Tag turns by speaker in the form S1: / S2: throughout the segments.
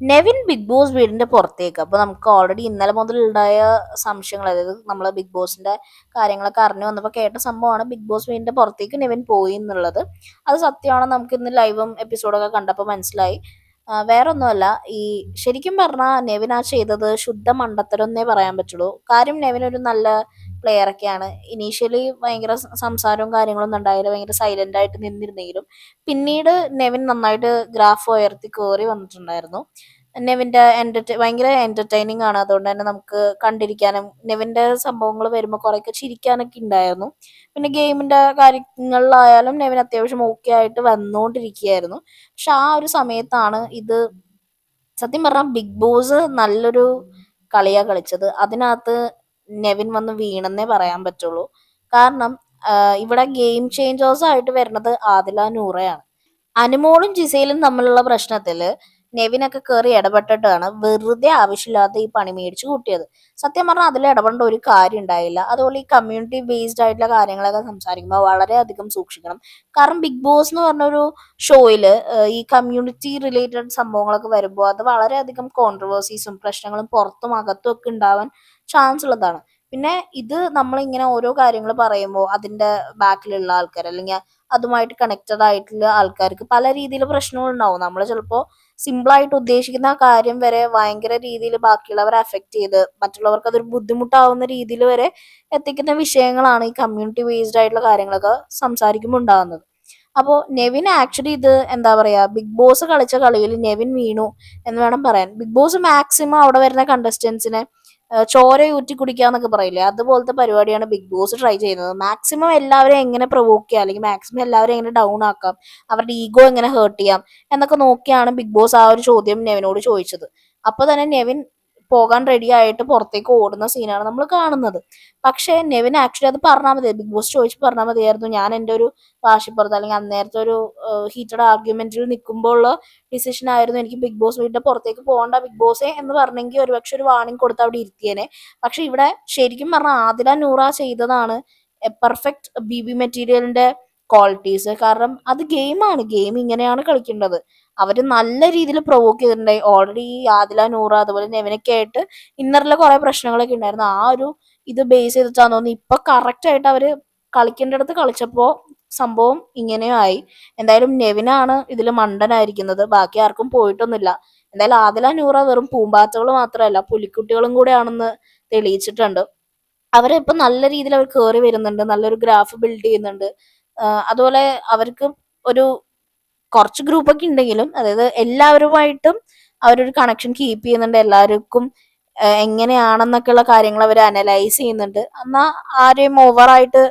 S1: Nevin big boss വീടിന്റെ പുറത്തേക്ക്. അപ്പോൾ നമുക്ക് ഓൾറെഡി ഇന്നലെ മുതൽ ഉണ്ടായ സംശയങ്ങൾ അതായത് നമ്മൾ ബിഗ് ബോസിന്റെ കാര്യങ്ങളൊക്കെ അറിഞ്ഞു വന്നപ്പോൾ കേട്ട സംഭവമാണ് ബിഗ് ബോസ് വീടിന്റെ പുറത്തേക്ക് നെവിൻ പോയി എന്നുള്ളത്. അത് സത്യമാണ് നമുക്ക് ഇന്ന് ലൈവും എപ്പിസോഡൊക്കെ കണ്ടപ്പോൾ മനസ്സിലായി. വേറൊന്നുമല്ല ഈ ശരിക്കും പറഞ്ഞാൽ നെവിൻ ആ ചെയ്തത് ശുദ്ധ മണ്ടത്തരം എന്നേ പറയാൻ പറ്റുള്ളൂ. കാര്യം നെവിൻ ഒരു നല്ല പ്ലെയർ ഒക്കെയാണ് ഇനീഷ്യലി ഭയങ്കര സംസാരവും കാര്യങ്ങളൊന്നും ഉണ്ടായില്ല. ഭയങ്കര സൈലന്റ് ആയിട്ട് നിന്നിരുന്നെങ്കിലും. പിന്നീട് നെവിൻ നന്നായിട്ട് ഗ്രാഫ് ഉയർത്തി കയറി വന്നിട്ടുണ്ടായിരുന്നു. നെവിന്റെ എന്റർടൈ ഭയങ്കര എന്റർടൈനിങ് ആണ്. അതുകൊണ്ട് തന്നെ നമുക്ക് കണ്ടിരിക്കാനും നെവിന്റെ സംഭവങ്ങൾ വരുമ്പോൾ കുറേയൊക്കെ ചിരിക്കാനൊക്കെ ഉണ്ടായിരുന്നു. പിന്നെ ഗെയിമിന്റെ കാര്യങ്ങളിലായാലും നെവിൻ അത്യാവശ്യം ഓക്കെ ആയിട്ട് വന്നുകൊണ്ടിരിക്കുകയായിരുന്നു പക്ഷെ ആ ഒരു സമയത്താണ് ഇത് സത്യം പറഞ്ഞാൽ ബിഗ് ബോസ് നല്ലൊരു കളിയാണ് കളിച്ചത്. അതിനകത്ത് നെവിൻ വന്ന് വീണെന്നേ പറയാൻ പറ്റുള്ളൂ. കാരണം ഇവിടെ ഗെയിം ചേഞ്ചേഴ്സ് ആയിട്ട് വരുന്നത് ആദില നൂറയാണ്. അനുമോളും ജിസയിലും തമ്മിലുള്ള പ്രശ്നത്തിൽ നെവിനൊക്കെ കയറി ഇടപെട്ടിട്ടാണ് വെറുതെ ആവശ്യമില്ലാതെ ഈ പണി മേടിച്ചു കൂട്ടിയത്. സത്യം പറഞ്ഞാൽ അതിൽ ഇടപെടേണ്ട ഒരു കാര്യം ഉണ്ടായില്ല. അതുപോലെ ഈ കമ്മ്യൂണിറ്റി ബേസ്ഡ് ആയിട്ടുള്ള കാര്യങ്ങളൊക്കെ സംസാരിക്കുമ്പോൾ വളരെയധികം സൂക്ഷിക്കണം. കാരണം ബിഗ് ബോസ് എന്ന് പറഞ്ഞൊരു ഷോയിൽ ഈ കമ്മ്യൂണിറ്റി റിലേറ്റഡ് സംഭവങ്ങളൊക്കെ വരുമ്പോൾ അത് വളരെയധികം കോൺട്രവേഴ്സീസും പ്രശ്നങ്ങളും പുറത്തും അകത്തും ഒക്കെ ഉണ്ടാവാൻ ചാൻസ് ഉള്ളതാണ്. പിന്നെ ഇത് നമ്മളിങ്ങനെ ഓരോ കാര്യങ്ങൾ പറയുമ്പോൾ അതിന്റെ ബാക്കിലുള്ള ആൾക്കാർ അല്ലെങ്കിൽ അതുമായിട്ട് കണക്റ്റഡ് ആയിട്ടുള്ള ആൾക്കാർക്ക് പല രീതിയിൽ പ്രശ്നങ്ങളുണ്ടാവും നമ്മൾ ചിലപ്പോൾ സിമ്പിളായിട്ട് ഉദ്ദേശിക്കുന്ന കാര്യം വരെ ഭയങ്കര രീതിയിൽ ബാക്കിയുള്ളവരെ അഫക്റ്റ് ചെയ്ത് മറ്റുള്ളവർക്ക് അതൊരു ബുദ്ധിമുട്ടാവുന്ന രീതിയിൽ വരെ എത്തിക്കുന്ന വിഷയങ്ങളാണ് ഈ കമ്മ്യൂണിറ്റി ബേസ്ഡ് ആയിട്ടുള്ള കാര്യങ്ങളൊക്കെ സംസാരിക്കുമ്പോൾ ഉണ്ടാകുന്നത് അപ്പോൾ നെവിൻ ആക്ച്വലി ഇത് എന്താ പറയുക ബിഗ് ബോസ് കളിച്ച കളിയിൽ നെവിൻ വീണു എന്ന് വേണം പറയാൻ. ബിഗ് ബോസ് മാക്സിമം അവിടെ വരുന്ന കണ്ടസ്റ്റൻസിനെ ചോര ഊറ്റി കുടിക്കാന്നൊക്കെ പറയില്ലേ? അതുപോലത്തെ പരിപാടിയാണ് ബിഗ് ബോസ് ട്രൈ ചെയ്യുന്നത്. മാക്സിമം എല്ലാവരെയും എങ്ങനെ പ്രൊവോക്ക് ചെയ്യാം? അല്ലെങ്കിൽ മാക്സിമം എല്ലാവരെയും എങ്ങനെ ഡൗൺ ആക്കാം? അവരുടെ ഈഗോ എങ്ങനെ ഹേർട്ട് ചെയ്യാം? എന്നൊക്കെ നോക്കിയാണ് ബിഗ് ബോസ് ആ ഒരു ചോദ്യം നെവിനോട് ചോദിച്ചത്. അപ്പൊ തന്നെ നെവിൻ പോകാൻ റെഡി ആയിട്ട് പുറത്തേക്ക് ഓടുന്ന സീനാണ് നമ്മൾ കാണുന്നത്. പക്ഷേ നെവിൻ ആക്ച്വലി അത് പറഞ്ഞാൽ മതി. ബിഗ് ബോസ് ചോദിച്ച് പറഞ്ഞാൽ മതിയായിരുന്നു. ഞാൻ എന്റെ ഒരു വാശിപ്പുറത്ത് അല്ലെങ്കിൽ അന്നേരത്തെ ഒരു ഹീറ്റഡ് ആർഗ്യുമെന്റിൽ നിൽക്കുമ്പോൾ ഡിസിഷൻ ആയിരുന്നു എനിക്ക് ബിഗ് ബോസ് വീടിന്റെ പുറത്തേക്ക് പോകണ്ട ബിഗ് ബോസേ എന്ന് പറഞ്ഞെങ്കിൽ ഒരുപക്ഷെ ഒരു വാണിംഗ് കൊടുത്ത് അവിടെ ഇരുത്തിയേനെ പക്ഷെ ഇവിടെ ശരിക്കും പറഞ്ഞാൽ ആദില നൂറ ചെയ്തതാണ് പെർഫെക്റ്റ് ബി ബി മെറ്റീരിയലിന്റെ ക്വാളിറ്റീസ് കാരണം അത് ഗെയിമാണ് ഗെയിം ഇങ്ങനെയാണ് കളിക്കേണ്ടത്. അവർ നല്ല രീതിയിൽ പ്രൊവോക്ക് ചെയ്തിട്ടുണ്ടായി ഓൾറെഡി ഈ ആദില നൂറ അതുപോലെ നെവനൊക്കെ ആയിട്ട് ഇന്നറിലെ കുറെ പ്രശ്നങ്ങളൊക്കെ ഉണ്ടായിരുന്നു. ആ ഒരു ഇത് ബേസ് ചെയ്തിട്ടാന്ന് തോന്നുന്നു. ഇപ്പൊ കറക്റ്റ് ആയിട്ട് അവർ കളിക്കേണ്ടടുത്ത് കളിച്ചപ്പോ സംഭവം ഇങ്ങനെയായി എന്തായാലും നെവിനാണ് ഇതിൽ മണ്ടനായിരിക്കുന്നത്. ബാക്കി ആർക്കും പോയിട്ടൊന്നുമില്ല. എന്തായാലും ആദില നൂറ വെറും പൂമ്പാറ്റകൾ മാത്രമല്ല പുലിക്കുട്ടികളും കൂടെയാണെന്ന് തെളിയിച്ചിട്ടുണ്ട്. അവരെ ഇപ്പൊ നല്ല രീതിയിൽ അവർ കയറി വരുന്നുണ്ട്. നല്ലൊരു ഗ്രാഫ് ബിൽഡ് ചെയ്യുന്നുണ്ട്. അതുപോലെ അവർക്ക് ഒരു കുറച്ച് ഗ്രൂപ്പൊക്കെ ഉണ്ടെങ്കിലും അതായത് എല്ലാവരുമായിട്ടും അവരൊരു കണക്ഷൻ കീപ്പ് ചെയ്യുന്നുണ്ട്. എല്ലാവർക്കും എങ്ങനെയാണെന്നൊക്കെ എങ്ങനെയാണെന്നൊക്കെയുള്ള കാര്യങ്ങൾ അവർ അനലൈസ് ചെയ്യുന്നുണ്ട്. എന്നാ ആരെയും ഓവറായിട്ട്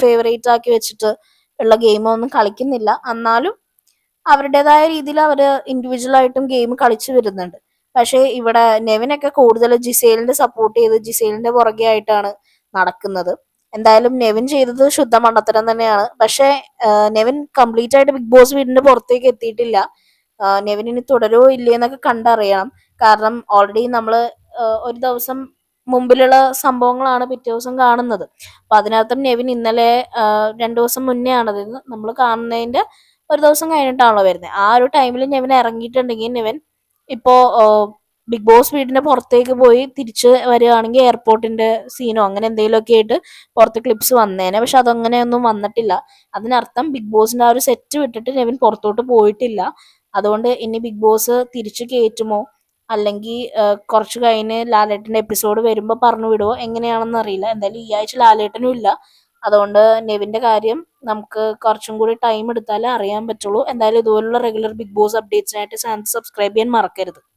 S1: ഫേവറേറ്റ് ആക്കി വെച്ചിട്ട് ഉള്ള ഗെയിമൊന്നും കളിക്കുന്നില്ല. എന്നാലും അവരുടേതായ രീതിയിൽ അവർ ഇൻഡിവിജ്വൽ ആയിട്ടും ഗെയിം കളിച്ചു വരുന്നുണ്ട്. പക്ഷേ ഇവിടെ നെവിനൊക്കെ കൂടുതൽ ജിസേലിന്റെ സപ്പോർട്ട് ചെയ്ത് ജിസേലിന്റെ പുറകെ ആയിട്ടാണ് നടക്കുന്നത്. എന്തായാലും നെവിൻ ചെയ്തത് ശുദ്ധ മണ്ടത്തരം തന്നെയാണ്. പക്ഷെ നെവിൻ കംപ്ലീറ്റ് ആയിട്ട് ബിഗ് ബോസ് വീടിന്റെ പുറത്തേക്ക് എത്തിയിട്ടില്ല. നെവിൻ ഇനി തുടരുമോ ഇല്ലേ എന്നൊക്കെ കണ്ടറിയണം. കാരണം ഓൾറെഡി നമ്മൾ ഒരു ദിവസം മുമ്പിലുള്ള സംഭവങ്ങളാണ് പിറ്റേ ദിവസം കാണുന്നത്. അപ്പൊ അതിനർത്ഥം നെവിൻ ഇന്നലെ രണ്ടു ദിവസം മുന്നേ ആണ്. അത് നമ്മൾ കാണുന്നതിന്റെ ഒരു ദിവസം കഴിഞ്ഞിട്ടാണല്ലോ വരുന്നത്. ആ ഒരു ടൈമിൽ നെവിൻ ഇറങ്ങിയിട്ടുണ്ടെങ്കിൽ നെവിൻ ഇപ്പോ ബിഗ് ബോസ് വീടിന്റെ പുറത്തേക്ക് പോയി തിരിച്ച് വരികയാണെങ്കിൽ എയർപോർട്ടിന്റെ സീനോ അങ്ങനെ എന്തെങ്കിലുമൊക്കെ ആയിട്ട് പുറത്ത് ക്ലിപ്സ് വന്നേനെ. പക്ഷെ അതങ്ങനെയൊന്നും വന്നിട്ടില്ല. അതിനർത്ഥം ബിഗ് ബോസിന്റെ ആ ഒരു സെറ്റ് വിട്ടിട്ട് നെവിൻ പുറത്തോട്ട് പോയിട്ടില്ല. അതുകൊണ്ട് ഇനി ബിഗ് ബോസ് തിരിച്ചു കയറ്റുമോ അല്ലെങ്കിൽ കുറച്ച് കഴിഞ്ഞ് ലാലേട്ടന്റെ എപ്പിസോഡ് വരുമ്പോൾ പറഞ്ഞു വിടുമോ എങ്ങനെയാണെന്ന് അറിയില്ല. എന്തായാലും ഈ ആഴ്ച ലാലേട്ടനും ഇല്ല. അതുകൊണ്ട് നെവിന്റെ കാര്യം നമുക്ക് കുറച്ചും കൂടി ടൈം എടുത്താലേ അറിയാൻ പറ്റുള്ളൂ. എന്തായാലും ഇതുപോലുള്ള റെഗുലർ ബിഗ് ബോസ് അപ്ഡേറ്റ്സിനായിട്ട് ചാനൽ സബ്സ്ക്രൈബ് ചെയ്യാൻ മറക്കരുത്.